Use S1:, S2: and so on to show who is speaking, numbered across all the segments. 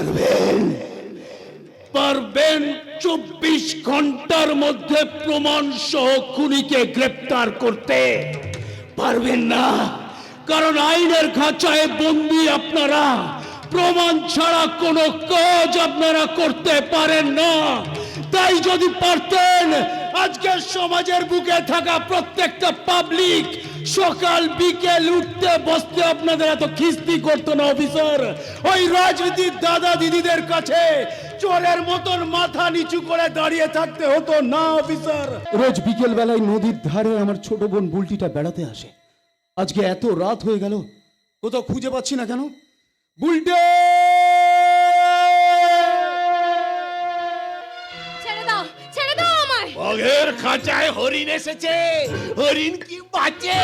S1: পারবেন? পারবেন চব্বিশ ঘণ্টার মধ্যে প্রমাণ সহ খুনিকে গ্রেপ্তার করতে। পারবেন না, কারণ আইনের খাঁচায় বন্দি আপনারা। প্রমাণ ছাড়া কোনো কাজ আপনারা করতে পারেন না। তাই যদি পারতেন আজকে সমাজের বুকে থাকা প্রত্যেকটা পাবলিক সকাল বিকেল উঠতে, বসতে আপনাদের এত খিস্তি করতো না, অফিসার। ওই রাজনীতির দাদা দিদিদের কাছে চোরের মতন মাথা নিচু করে দাঁড়িয়ে থাকতে হতো না, অফিসার।
S2: রোজ বিকেল বেলায় নদীর ধারে আমার ছোট বোন বুলটিটা বেড়াতে আসে। আজকে এত রাত হয়ে গেল, কোথাও খুঁজে পাচ্ছি না কেন? বুলটে!
S1: খাঁচায় হরিণ এসেছে হরিণ কি বাঁচে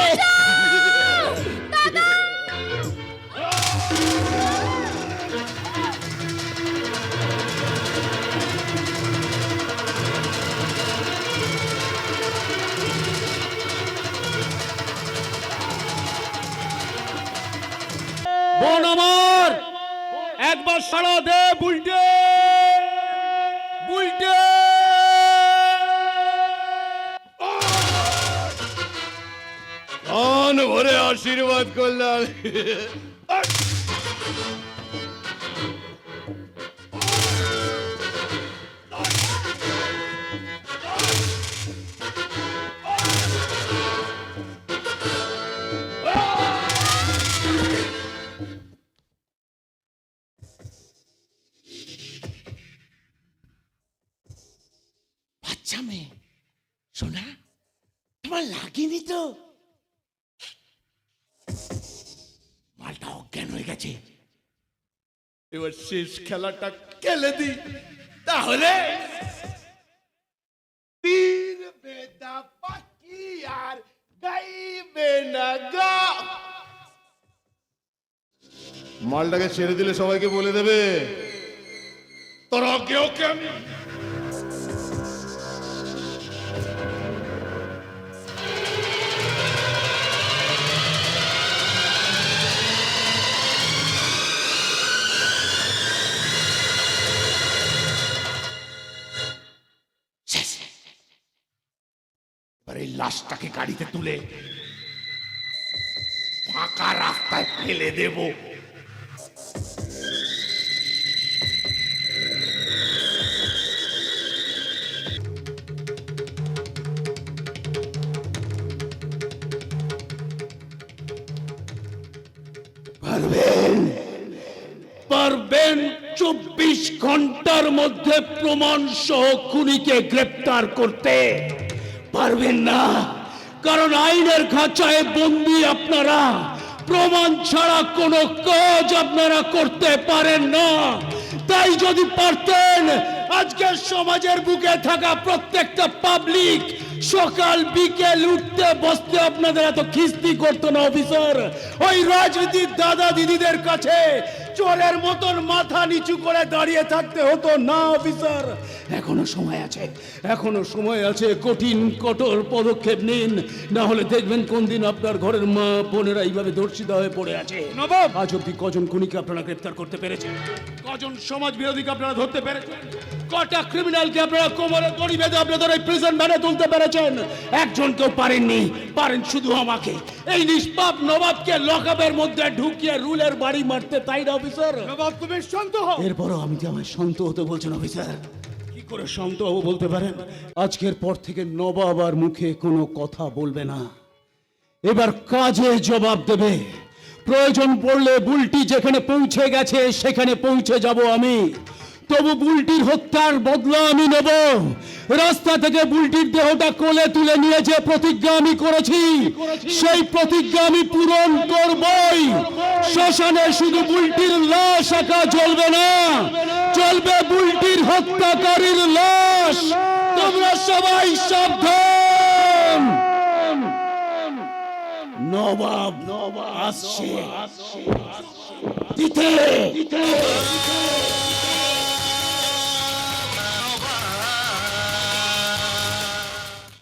S1: বোন আমার একবার সাড়া দে বুলটে। বুলটে। কান ভরে আশীর্বাদ করলাম। বাচ্চা মেয়ে শোনা তোমার লাগেনি তো? মালটা অজ্ঞান হয়ে গেছে। এবার শেষ খেলাটা খেলে দি তাহলে তীর বেদা পাখি আর গাইবে না গা।
S3: মালটাকে ছেড়ে দিলে সবাইকে বলে দেবে,
S1: তোরা ওকে ওকে এবার এই লাশটাকে গাড়িতে তুলে ফাঁকা রাস্তায় ফেলে দেবো। পারবেন চব্বিশ ঘণ্টার মধ্যে প্রমাণ সহ খুনিকে গ্রেপ্তার করতে। পারবেন না। কারণ আইনের খাঁচায় বন্দি আপনারা, প্রমাণ ছাড়া কোনো কাজ আপনারা করতে পারেন না। তাই যদি পারতেন, আজকের সমাজের বুকে থাকা প্রত্যেকটা পাবলিক সকাল বিকেল উঠতে বসতে আপনাদের এত খিস্তি করতো না অফিসার। ওই রাজনীতির দাদা দিদিদের কাছে চোরের মতন মাথা নিচু করে দাঁড়িয়ে থাকতে হতো না অফিসার। এখনও সময় আছে এখনও সময় আছে কঠিন কঠোর পদক্ষেপ নিন। না হলে দেখবেন কোন দিন আপনার ঘরের মা বোনেরা এইভাবে ধর্ষিত হয়ে পড়ে আছে। নবাব! আজ অব্দি কজন খুনিকে আপনারা গ্রেপ্তার করতে পেরেছেন? কজন সমাজ বিরোধীকে আপনারা ধরতে পেরেছেন? কটা ক্রিমিনালকে আপনারা কোমরে দড়ি বেঁধে আপনাদের ওই প্রিজন ভ্যানে তুলতে পেরেছেন? একজন কেউ পারেননি পারেন শুধু আমাকে। এই নিষ্পাপ নবাবকে লকআপের মধ্যে ঢুকিয়ে রুলের বাড়ি মারতে তাই না অফিসার? নবাব তুমি শান্ত হও। এরপরও আমি যে আমায় শান্ত হতে বলছেন অফিসার। কি করে শান্ত হব বলতে পারেন?
S2: আজকের পর থেকে নবাব আর মুখে কোনো কথা বলবে না। এবার কাজে জবাব দেবে। প্রয়োজন পড়লে বুলটি যেখানে পৌঁছে গেছে সেখানে পৌঁছে যাব আমি। তবু বুলটির হত্যার বদলা আমি নেব। রাস্তা থেকে বুলটির দেহটা কোলে তুলে নিয়ে যে প্রতিজ্ঞা আমি করেছি, সেই প্রতিজ্ঞা আমি পূরণ করবই। শ্মশানে শুধু বুলটির লাশ একা চলবে না চলবে বুলটির হত্যাকারীর লাশ। তোমরা সবাই সাবধান। নবাব নবাব আসছে। দিতে।